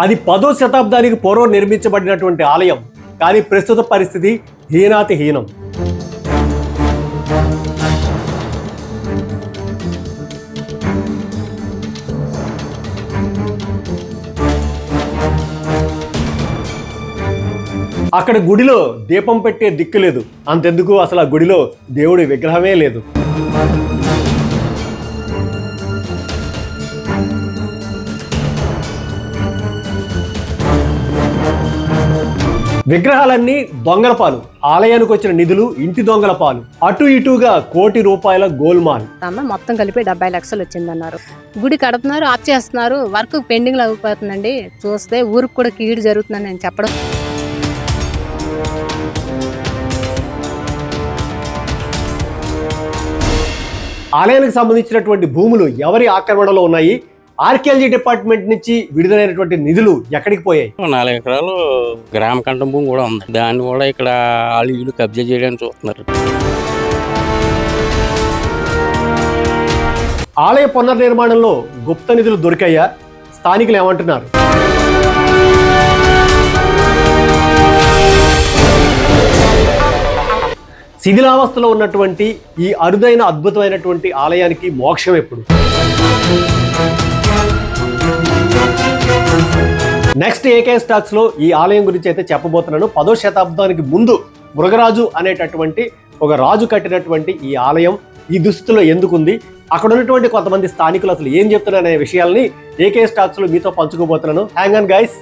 అది పదో శతాబ్దానికి పూర్వం నిర్మించబడినటువంటి ఆలయం. కానీ ప్రస్తుత పరిస్థితి హీనాతి హీనం అక్కడ గుడిలో దీపం పెట్టే దిక్కు లేదు. అంతెందుకు అసలు ఆ గుడిలో దేవుడి విగ్రహమే లేదు. విగ్రహాలన్నీ దొంగల పాలు. ఆలయానికి వచ్చిన నిధులు ఇంటి దొంగల పాలు. అటు ఇటుగా కోటి రూపాయల గోల్మాల్. అమ్మ మొత్తం కలిపి డెబ్బై లక్షలు వచ్చిందన్నారు. గుడి కడుతున్నారు ఆఫ్ చేస్తున్నారు. వర్క్ పెండింగ్ అయిపోతుందండి. చూస్తే ఊరికి కూడా కీడు జరుగుతుందని నేను చెప్పడం. ఆలయానికి సంబంధించినటువంటి భూములు ఎవరి ఆక్రమణలో ఉన్నాయి? ఆర్కియాలజీ డిపార్ట్మెంట్ నుంచి విడుదలైనటువంటి నిధులు ఎక్కడికి పోయాయి? నాలుగు ఎకరాలు గ్రామ కంఠం భూమి కూడా ఉంది. దాన్ని కూడా ఇక్కడ వాళ్ళు కబ్జా చేయడానికి చూస్తున్నారు. ఆలయ పునర్నిర్మాణంలో గుప్త నిధులు దొరికాయా? స్థానికులు ఏమంటున్నారు? శిథిలావస్థలో ఉన్నటువంటి ఈ అరుదైన అద్భుతమైనటువంటి ఆలయానికి మోక్షం ఎప్పుడు? నెక్స్ట్ ఏకే స్టాక్స్లో ఈ ఆలయం గురించి అయితే చెప్పబోతున్నాను. పదో శతాబ్దానికి ముందు మృగరాజు అనేటటువంటి ఒక రాజు కట్టినటువంటి ఈ ఆలయం ఈ దుస్థితిలో ఎందుకుంది? అక్కడ ఉన్నటువంటి కొంతమంది స్థానికులు అసలు ఏం చెప్తున్నారు అనే విషయాల్ని ఏకే స్టాక్స్లో మీతో పంచుకోబోతున్నాను. Hang on guys